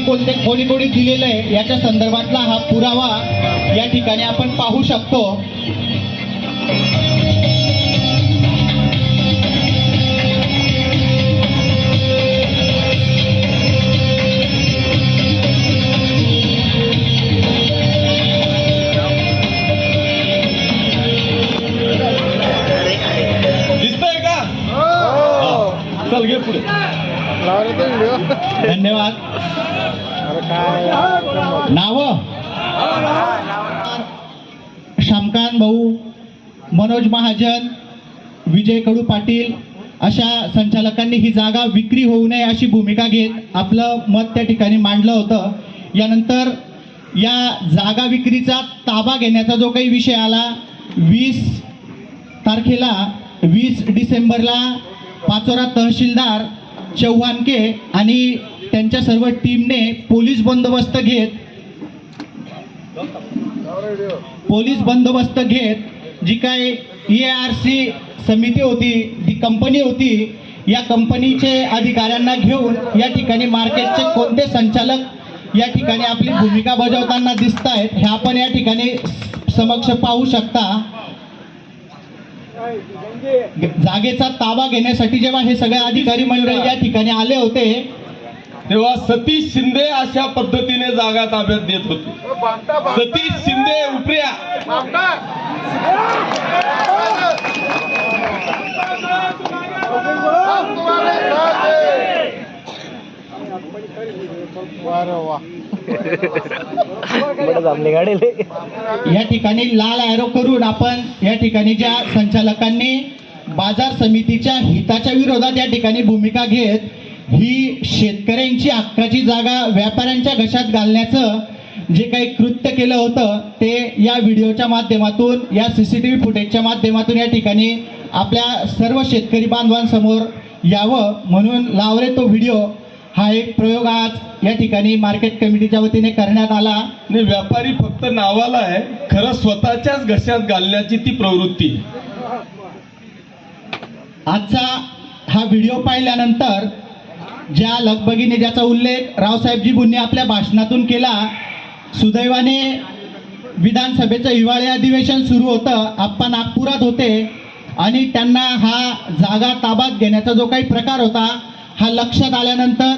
करून ते कोणी कोणी दिलेलं आहे याच्या संदर्भातला हा पुरावा या ठिकाणी आपण पाहू शकतो. दिसतंय का? हा. चल घे पुढे. धन्यवाद. नाव? शामकान भाऊ मनोज महाजन विजय कडू पाटील अशा संचालकांनी ही जागा विक्री होऊ नये अशी भूमिका घेत आपलं मत त्या ठिकाणी मांडलं होतं. यानंतर या जागा विक्रीचा ताबा घेण्याचा जो काही विषय आला वीस तारखेला वीस डिसेंबरला पाचोरा तहसीलदार चव्हाणके आणि त्यांच्या सर्व टीमने पोलीस बंदोबस्त घेत पोलीस बंदोबस्त घेत जी काय ई आर सी समिती होती जी कंपनी होती या कंपनीचे अधिकाऱ्यांना घेऊन या ठिकाणी मार्केटचे कोणते संचालक या ठिकाणी आपली भूमिका बजावताना दिसत आहेत हे आपण या ठिकाणी समक्ष पाहू शकता. जागेचा ताबा घेण्यासाठी जेव्हा हे सगळे अधिकारी मंडळ या ठिकाणी आले होते तेव्हा सतीश शिंदे अशा पद्धतीने जागा ताब्यात देत होते. सतीश शिंदे उपऱ्या. या ठिकाणी लाल आयरो करून आपण या ठिकाणी ज्या संचालकांनी बाजार समितीच्या हिताच्या विरोधात या ठिकाणी भूमिका घेत ही शेतकऱ्यांची हक्काची जागा व्यापाऱ्यांच्या घशात घालण्याचं जे काही कृत्य केलं होतं ते या व्हिडिओच्या माध्यमातून या सीसीटीव्ही फुटेजच्या माध्यमातून या ठिकाणी आपल्या सर्व शेतकरी बांधवांसमोर यावं म्हणून लावरे तो व्हिडिओ. हा एक प्रयोग आज या ठिकाणी मार्केट कमिटीच्या वतीने करण्यात आला. आणि व्यापारी फक्त नावाला आहे खरं स्वतःच्याच घशात घालण्याची ती प्रवृत्ती. आजचा हा व्हिडिओ पाहिल्यानंतर ज्या लगबगीने ज्याचा उल्लेख रावसाहेबजी आपल्या भाषणातून केला सुदैवाने विधानसभेचं हिवाळी अधिवेशन सुरू होतं आप्पा नागपुरात होते. आणि त्यांना हा जागा ताब्यात घेण्याचा जो काही प्रकार होता हा लक्षात आल्यानंतर